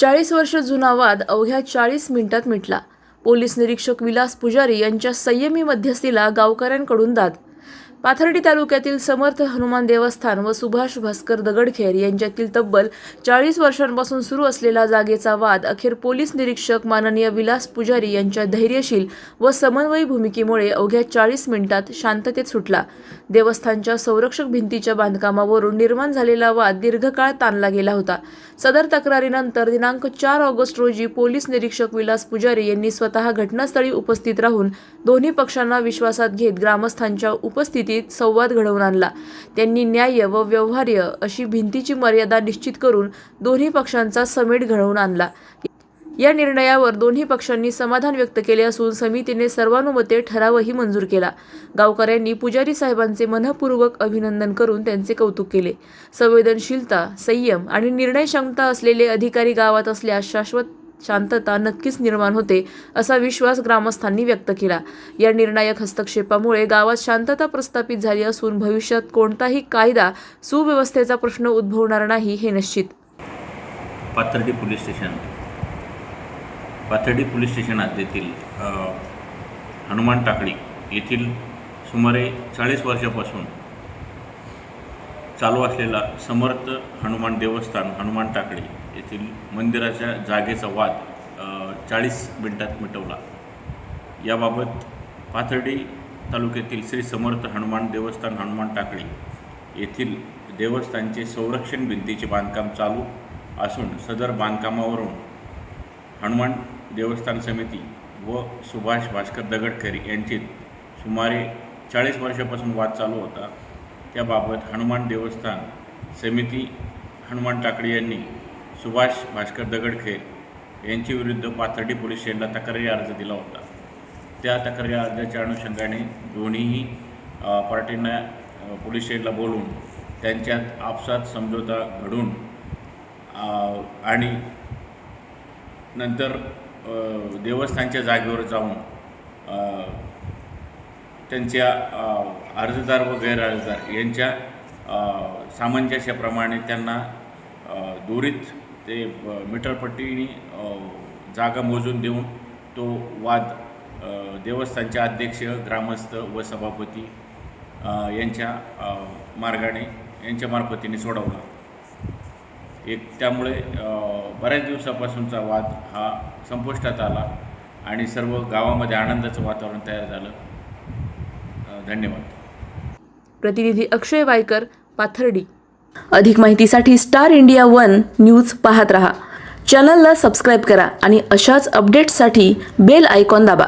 चाळीस वर्ष जुना वाद अवघ्या चाळीस मिनिटात मिटला. पोलीस निरीक्षक विलास पुजारी यांच्या संयमी मध्यस्थीला गावकऱ्यांकडून दाद पाथर्डी तालुक्यातील समर्थ हनुमान देवस्थान व सुभाष भास्कर दगडखेर यांच्यातील तब्बल चाळीस वर्षांपासून सुरू असलेला जागेचा वाद अखेर पोलीस निरीक्षक माननीय विलास पुजारी यांच्या धैर्यशील व समन्वयी भूमिकेमुळे अवघ्या चाळीस मिनिटात शांततेत सुटला. देवस्थानच्या संरक्षक भिंतीच्या बांधकामावरून निर्माण झालेला वाद दीर्घकाळ ताणला गेला होता. सदर तक्रारीनंतर दिनांक चार ऑगस्ट रोजी पोलीस निरीक्षक विलास पुजारी यांनी स्वतः घटनास्थळी उपस्थित राहून दोन्ही पक्षांना विश्वासात घेत ग्रामस्थांच्या उपस्थित परिस्थितीत संवाद घडवून आणला. त्यांनी न्याय्य व व्यवहार्य अशी भिंतीची मर्यादा निश्चित करून दोन्ही पक्षांचा समेट घडवून आणला. या निर्णयावर दोन्ही पक्षांनी समाधान व्यक्त केले असून समितीने सर्वानुमते ठरावही मंजूर केला. गावकऱ्यांनी पुजारी साहेबांचे मनपूर्वक अभिनंदन करून त्यांचे कौतुक केले. संवेदनशीलता संयम आणि निर्णय क्षमता असलेले अधिकारी गावात असल्यास शाश्वत शांतता नक्कीच निर्माण होते असा विश्वास ग्रामस्थांनी व्यक्त केला. या निर्णायक हस्तक्षेपामुळे गावात शांतता प्रस्थापित झाली असून भविष्यात कोणताही कायदा सुव्यवस्थेचा प्रश्न उद्भवणार नाही हे निश्चित. Pathardi police station. Pathardi police station हद्दीतील हनुमान टाकळी येथील सुमारे चाळीस वर्षापासून चालू असलेला समर्थ हनुमान देवस्थान हनुमान टाकळे येथील मंदिराच्या जागेचा वाद चाळीस मिनिटात मिटवला. याबाबत पाथर्डी तालुक्यातील श्री समर्थ हनुमान देवस्थान हनुमान टाकळी येथील देवस्थानचे संरक्षण भिंतीचे बांधकाम चालू असून सदर बांधकामावरून हनुमान देवस्थान समिती व सुभाष भास्कर दगडकर यांचे सुमारे चाळीस वर्षापासून वाद चालू होता. त्याबाबत हनुमान देवस्थान समिती हनुमान टाकडे यांनी सुभाष भास्कर दगडखेर यांच्या विरुद्ध पाथर्डी पोलीस स्टेशनला तक्रारी अर्ज दिला होता. त्या तक्रारी अर्जाच्या अनुषंगाने दोन्हीही पार्टींना पोलीस स्टेशनला बोलून त्यांच्यात आपसात समझोता घडून आणि नंतर देवस्थानच्या जागेवर जाऊन त्यांच्या अर्जदार व गैरअर्जदार यांच्या सामंजस्याप्रमाणे त्यांना दोरीत दुरीत ते मीटरपट्टीने जागा मोजून देऊन तो वाद देवस्थानचे अध्यक्ष ग्रामस्थ व सभापती यांच्या मार्गाने यांच्या मार्फतीने सोडवला. एक त्यामुळे बऱ्याच दिवसापासूनचा वाद हा संपुष्टात आला आणि सर्व गावामध्ये आनंदाचं वातावरण तयार झालं. धन्यवाद. प्रतिनिधी अक्षय वायकर पाथर्डी. अधिक माहितीसाठी स्टार इंडिया वन न्यूज पाहत रहा. चॅनलला सबस्क्राईब करा आणि अशाच अपडेट्ससाठी बेल आयकॉन दाबा.